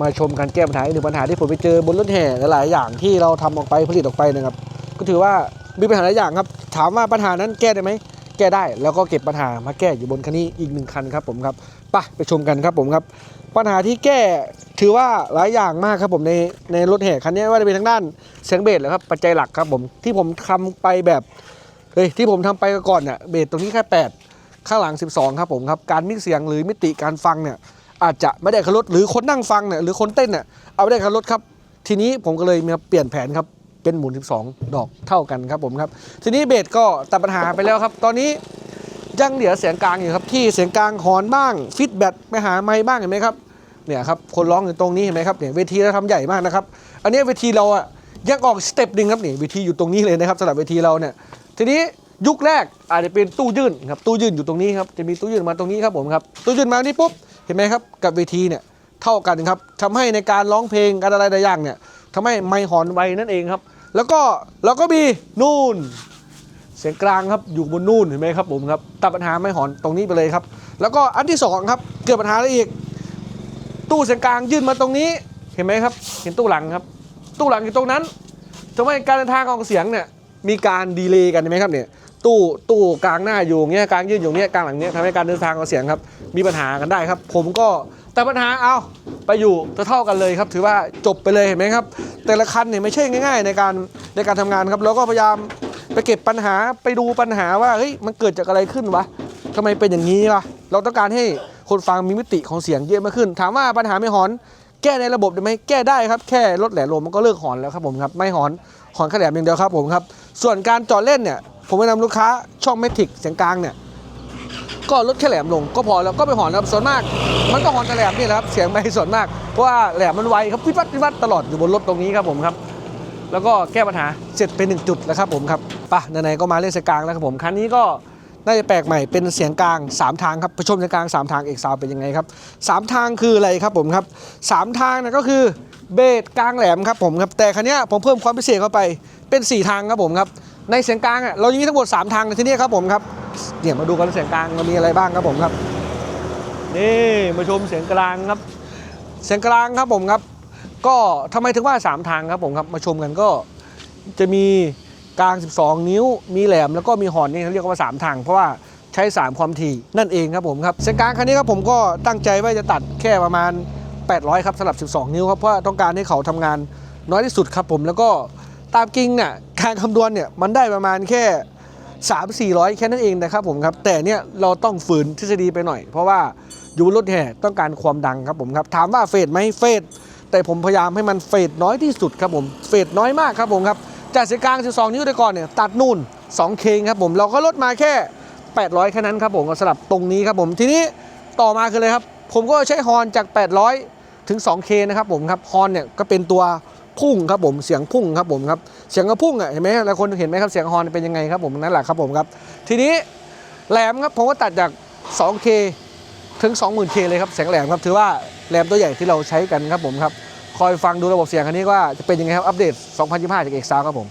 มาชมการแก้ปัญหาอีกหนึ่งปัญหาที่ผมไปเจอบนรถแห่หลายๆอย่างที่เราทำออกไปผลิตออกไปนะครับ ก็ถือว่ามีปัญหาหลายอย่างครับ ถามว่าปัญหานั้นแก้ได้ไหมแก้ได้แล้วก็เก็บปัญหามาแก้อยู่บนคันนี้อีกหนึ่งคันครับผมครับไปไปชมกันครับผมครับ ปัญหาที่แก้ถือว่าหลายอย่างมากครับผมในในรถแห่คันนี้ว่าจะเป็นทางด้านเสียงเบสแหละครับปัจจัยหลักครับผมที่ผมทำไปแบบเฮ้ยที่ผมทำไปก่อนเนี่ยเบสตรงนี้แค่ 8 ข้างหลัง 12 ครับผมครับการมิกเสียงหรือมิติการฟังเนี่ย อาจจะไม่ได้คารถหรือคนนั่งฟังเนี่ยหรือคนเต้นเนี่ยเอาไม่ได้คารถครับ ทีนี้ผมก็เลยมาเปลี่ยนแผนครับเป็นหมุน 12 ดอกเท่ากันครับผมครับ ทีนี้เบสก็ตัดปัญหาไปแล้วครับ ตอนนี้ยังเหลือเสียงกลางอยู่ครับที่เสียงกลางหอนบ้างฟิตแบตไปหาไม้บ้างเห็นไหมครับเนี่ยครับคนร้องอยู่ตรงนี้เห็นไหมครับเนี่ยเวทีเราทำใหญ่มากนะครับ อันนี้เวทีเราอะยังออกสเต็ปหนึ่งครับนี่เวทีอยู่ตรงนี้เลยนะครับสำหรับเวทีเราเนี่ยทีนี้ ยุคแรกอาจจะเป็นตู้ยื่นครับตู้ยื่นอยู่ตรงนี้ครับจะมีตู้ยื่นมาตรงนี้ครับผมครับตู้ยื่นมานี่ปุ๊บเห็นไหมครับกับเวทีเนี่ยเท่ากันครับทำให้ในการร้องเพลงการอะไรหลายอย่างเนี่ยทำให้ไมค์หอนไวนั่นเองครับ แล้วก็เราก็มีนู่น เสียงกลางครับอยู่บนนู่นเห็นไหมครับผมครับตัดปัญหาไม่หอนตรงนี้ไปเลยครับ แล้วก็อันที่สองครับเกิดปัญหาอะไรอีก ตู้เสียงกลางยื่นมาตรงนี้เห็นไหมครับ เห็นตู้หลังครับ ตู้หลังอยู่ตรงนั้นทำให้การเดินทางของเสียงเนี่ยมีการดีเลย์กันเห็นไหมครับเนี่ย ตู้ตู้กลางหน้าอยู่เงี้ยกลางยื่นอยู่เงี้ยกลางหลังเนี้ยทำให้การเดินทางของเสียงครับ มีปัญหากันได้ครับ ผมก็แต่ปัญหาเอาไปอยู่เท่ากันเลยครับ ถือว่าจบไปเลยเห็นไหมครับ แต่ละคันเนี่ยไม่ใช่ง่าย ๆ ในการในการทำงานครับแล้วก็พยายามไปเก็บปัญหาไปดูปัญหาว่าเฮ้ยมันเกิดจากอะไรขึ้นวะทำไมเป็นอย่างนี้วะเราต้องการให้คนฟังมีมิติของเสียงเยอะมากขึ้น ถามว่าปัญหาไม่หอน แก้ในระบบได้ไหมแก้ได้ครับ แค่ลดแหลมลมมันก็เลิกหอนแล้วครับผมครับไม่หอนหอนแค่แหลมอย่างเดียวครับผมครับส่วนการจอดเล่นเนี่ย ผมแนะนำลูกค้าช่องเมทิกเสียงกลางเนี่ยก็ลดแค่แหลมลงก็พอแล้วก็ไปหอนครับส่วนมาก มันก็หอนแต่แหลมนี่แหละครับเสียงไม่ส่วนมากเพราะว่าแหลมมันไวครับวิวัดวิวัดตลอดอยู่บนรถตรงนี้ครับผมครับ แล้วก็แก้ปัญหาเสร็จเป็นหนึ่งจุดแล้วครับผมครับปะไหนๆก็มาเล่นเสียงกลางแล้วครับผมคันนี้ก็น่าจะแปลกใหม่เป็นเสียงกลาง 3 ทางครับไปชมเสียงกลาง 3 ทางเอกซาวเป็นยังไงครับสามทางคืออะไรครับผมครับสามทางนะก็คือเบสกลางแหลมครับผมครับแต่คันนี้ผมเพิ่มความพิเศษเข้าไปเป็น 4 ทางครับผมครับ ในเสียงกลางอะเรามีทั้งหมด 3 ทางในที่นี้ครับผมครับเนี่ยมาดูกันว่าเสียงกลางมันมีอะไรบ้างครับผมครับนี่มาชมเสียงกลางครับ เสียงกลางครับผมครับ ก็ทำไมถึงว่า 3 ทางครับผมครับมาชมกันก็จะมีกลาง 12 นิ้ว มีแหลมแล้วก็มีหอนนี่เขาเรียกว่า 3 ทาง เพราะว่าใช้ 3 ความถี่นั่นเองครับผมครับเสียงกลางคันนี้ครับผมก็ตั้งใจว่าจะตัดแค่ประมาณ 800 ครับสำหรับ 12 นิ้วครับเพราะว่าต้องการให้เขาทำงานน้อยที่สุดครับผมแล้วก็ ตามจริงเนี่ยการคำนวณเนี่ยมันได้ประมาณแค่ 3 400 แค่นั้นเองนะครับผมครับ แต่เนี่ยเราต้องฝืนทฤษฎีไปหน่อย เพราะว่าอยู่รถแห่ต้องการความดังครับผมครับ ถามว่าเฟดไหมเฟดแต่ผมพยายามให้มันเฟดน้อยที่สุดครับผมเฟดน้อยมากครับผมครับจากเสียกลาง 12 นิ้วแต่ก่อนเนี่ยตัดนู่น2เคงครับผมเราก็ลดมาแค่ 800แค่นั้นครับผมสำหรับตรงนี้ครับผมทีนี้ต่อมาคือเลยครับ ผมก็ใช้ฮอนจาก 800 ถึง 2K นะครับผมครับฮอนเนี่ยก็เป็นตัว พุ่งครับผมเสียงพุ่งครับผมครับเสียงกระพุ่งอะเห็นไหมหลายคนเห็นไหมครับเสียงฮอร์นเป็นยังไงครับผมนั่นแหละครับผมครับ ทีนี้แหลมครับผมก็ตัดจาก 2K ถึง 20,000K เลยครับเสียงแหลมครับถือว่าแหลมตัวใหญ่ที่เราใช้กันครับผมครับคอยฟังดูระบบเสียงคันนี้ว่าจะเป็นยังไงครับอัปเดต 2025 จากเอกซาวครับผม